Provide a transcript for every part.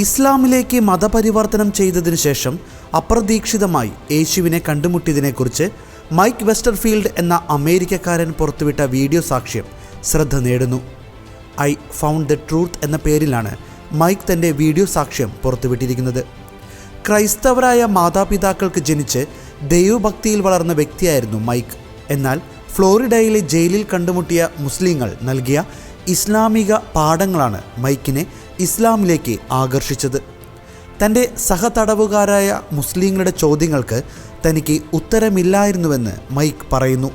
ഇസ്ലാമിലേക്ക് മതപരിവർത്തനം ചെയ്തതിനു ശേഷം അപ്രതീക്ഷിതമായി യേശുവിനെ കണ്ടുമുട്ടിയതിനെക്കുറിച്ച് മൈക്ക് വെസ്റ്റർഫീൽഡ് എന്ന അമേരിക്കക്കാരൻ പുറത്തുവിട്ട വീഡിയോ സാക്ഷ്യം ശ്രദ്ധ നേടുന്നു. ഐ ഫൗണ്ട് ദ ട്രൂത്ത് എന്ന പേരിലാണ് മൈക്ക് തന്റെ വീഡിയോ സാക്ഷ്യം പുറത്തുവിട്ടിരിക്കുന്നത്. ക്രൈസ്തവരായ മാതാപിതാക്കൾക്ക് ജനിച്ച് ദൈവഭക്തിയിൽ വളർന്ന വ്യക്തിയായിരുന്നു മൈക്ക്. എന്നാൽ ഫ്ലോറിഡയിലെ ജയിലിൽ കണ്ടുമുട്ടിയ മുസ്ലിങ്ങൾ നൽകിയ ഇസ്ലാമിക പാഠങ്ങളാണ് മൈക്കിനെ ഇസ്ലാമിലേക്ക് ആകർഷിച്ചത്. തന്റെ സഹതടവുകാരായ മുസ്ലിങ്ങളുടെ ചോദ്യങ്ങൾക്ക് തനിക്ക് ഉത്തരമില്ലായിരുന്നുവെന്ന് മൈക്ക് പറയുന്നു.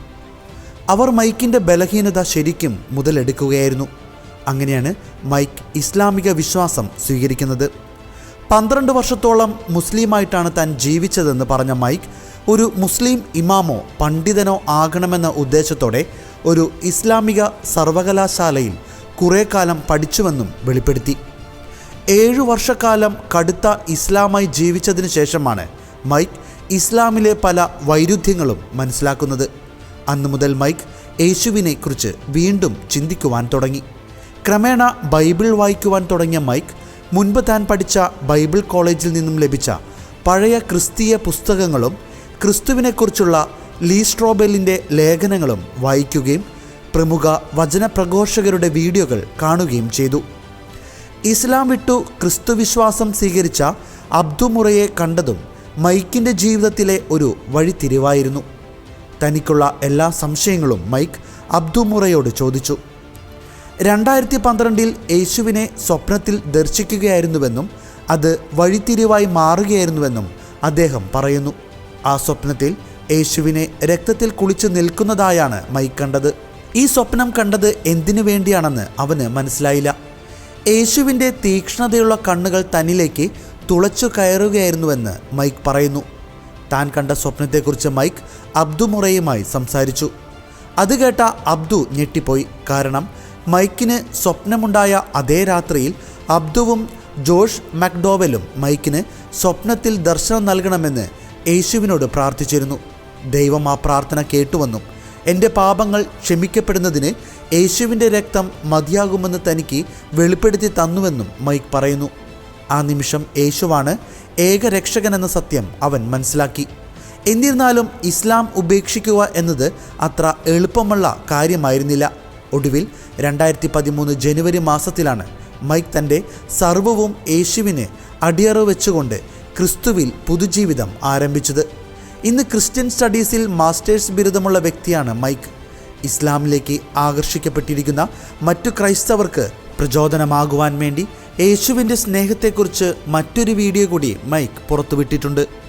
അവർ മൈക്കിന്റെ ബലഹീനത ശരിക്കും മുതലെടുക്കുകയായിരുന്നു. അങ്ങനെയാണ് മൈക്ക് ഇസ്ലാമിക വിശ്വാസം സ്വീകരിക്കുന്നത്. പന്ത്രണ്ട് വർഷത്തോളം മുസ്ലിമായിട്ടാണ് താൻ ജീവിച്ചതെന്ന് പറഞ്ഞ മൈക്ക് ഒരു മുസ്ലിം ഇമാമോ പണ്ഡിതനോ ആകണമെന്ന ഉദ്ദേശത്തോടെ ഒരു ഇസ്ലാമിക സർവകലാശാലയിൽ കുറേ കാലം പഠിച്ചുവെന്നും വെളിപ്പെടുത്തി. ഏഴു വർഷക്കാലം കടുത്ത ഇസ്ലാമായി ജീവിച്ചതിന് ശേഷമാണ് മൈക്ക് ഇസ്ലാമിലെ പല വൈരുദ്ധ്യങ്ങളും മനസ്സിലാക്കുന്നത്. അന്നു മുതൽ മൈക്ക് യേശുവിനെ കുറിച്ച് വീണ്ടും ചിന്തിക്കുവാൻ തുടങ്ങി. ക്രമേണ ബൈബിൾ വായിക്കുവാൻ തുടങ്ങിയ മൈക്ക് മുൻപ് താൻ പഠിച്ച ബൈബിൾ കോളേജിൽ നിന്നും ലഭിച്ച പഴയ ക്രിസ്തീയ പുസ്തകങ്ങളും ക്രിസ്തുവിനെക്കുറിച്ചുള്ള ലീ സ്ട്രോബെല്ലിന്റെ ലേഖനങ്ങളും വായിക്കുകയും പ്രമുഖ വചനപ്രഘോഷകരുടെ വീഡിയോകൾ കാണുകയും ചെയ്തു. ഇസ്ലാം വിട്ടു ക്രിസ്തുവിശ്വാസം സ്വീകരിച്ച അബ്ദുമുറയെ കണ്ടതും മൈക്കിന്റെ ജീവിതത്തിലെ ഒരു വഴിത്തിരിവായിരുന്നു. തനിക്കുള്ള എല്ലാ സംശയങ്ങളും മൈക്ക് അബ്ദുമുറയോട് ചോദിച്ചു. രണ്ടായിരത്തി പന്ത്രണ്ടിൽ യേശുവിനെ സ്വപ്നത്തിൽ ദർശിക്കുകയായിരുന്നുവെന്നും അത് വഴിത്തിരിവായി മാറുകയായിരുന്നുവെന്നും അദ്ദേഹം പറയുന്നു. ആ സ്വപ്നത്തിൽ യേശുവിനെ രക്തത്തിൽ കുളിച്ച് നിൽക്കുന്നതായാണ് മൈക്ക് കണ്ടത്. ഈ സ്വപ്നം കണ്ടത് എന്തിനു വേണ്ടിയാണെന്ന് അവന് മനസ്സിലായില്ല. യേശുവിന്റെ തീക്ഷ്ണതയുള്ള കണ്ണുകൾ തന്നിലേക്ക് തുളച്ചു കയറുകയായിരുന്നുവെന്ന് മൈക്ക് പറയുന്നു. താൻ കണ്ട സ്വപ്നത്തെക്കുറിച്ച് മൈക്ക് അബ്ദുമുറയുമായി സംസാരിച്ചു. അത് കേട്ട അബ്ദു ഞെട്ടിപ്പോയി. കാരണം മൈക്കിന് സ്വപ്നമുണ്ടായ അതേ രാത്രിയിൽ അബ്ദുവും ജോഷ് മക്ഡോവലും മൈക്കിന് സ്വപ്നത്തിൽ ദർശനം നൽകണമെന്ന് യേശുവിനോട് പ്രാർത്ഥിച്ചിരുന്നു. ദൈവം ആ പ്രാർത്ഥന കേട്ടുവെന്നും എന്റെ പാപങ്ങൾ ക്ഷമിക്കപ്പെടുന്നതിന് യേശുവിന്റെ രക്തം മതിയാകുമെന്ന് തനിക്ക് വെളിപ്പെടുത്തി തന്നുവെന്നും മൈക്ക് പറയുന്നു. ആ നിമിഷം യേശുവാണ് ഏകരക്ഷകൻ എന്ന സത്യം അവൻ മനസ്സിലാക്കി. എന്നിരുന്നാലും ഇസ്ലാം ഉപേക്ഷിക്കുക എന്നത് അത്ര എളുപ്പമുള്ള കാര്യമായിരുന്നില്ല. ഒടുവിൽ രണ്ടായിരത്തി പതിമൂന്ന് ജനുവരി മാസത്തിലാണ് മൈക്ക് തന്റെ സർവവും യേശുവിന് അടിയറവ് വെച്ചുകൊണ്ട് ക്രിസ്തുവിൽ പുതുജീവിതം ആരംഭിച്ചത്. ഇന്ന് ക്രിസ്ത്യൻ സ്റ്റഡീസിൽ മാസ്റ്റേഴ്സ് ബിരുദമുള്ള വ്യക്തിയാണ് മൈക്ക്. ഇസ്ലാമിലേക്ക് ആകർഷിക്കപ്പെട്ടിരിക്കുന്ന മറ്റു ക്രൈസ്തവർക്ക് പ്രചോദനമാകുവാൻ വേണ്ടി യേശുവിന്റെ സ്നേഹത്തെക്കുറിച്ച് മറ്റൊരു വീഡിയോ കൂടി മൈക്ക് പുറത്തുവിട്ടിട്ടുണ്ട്.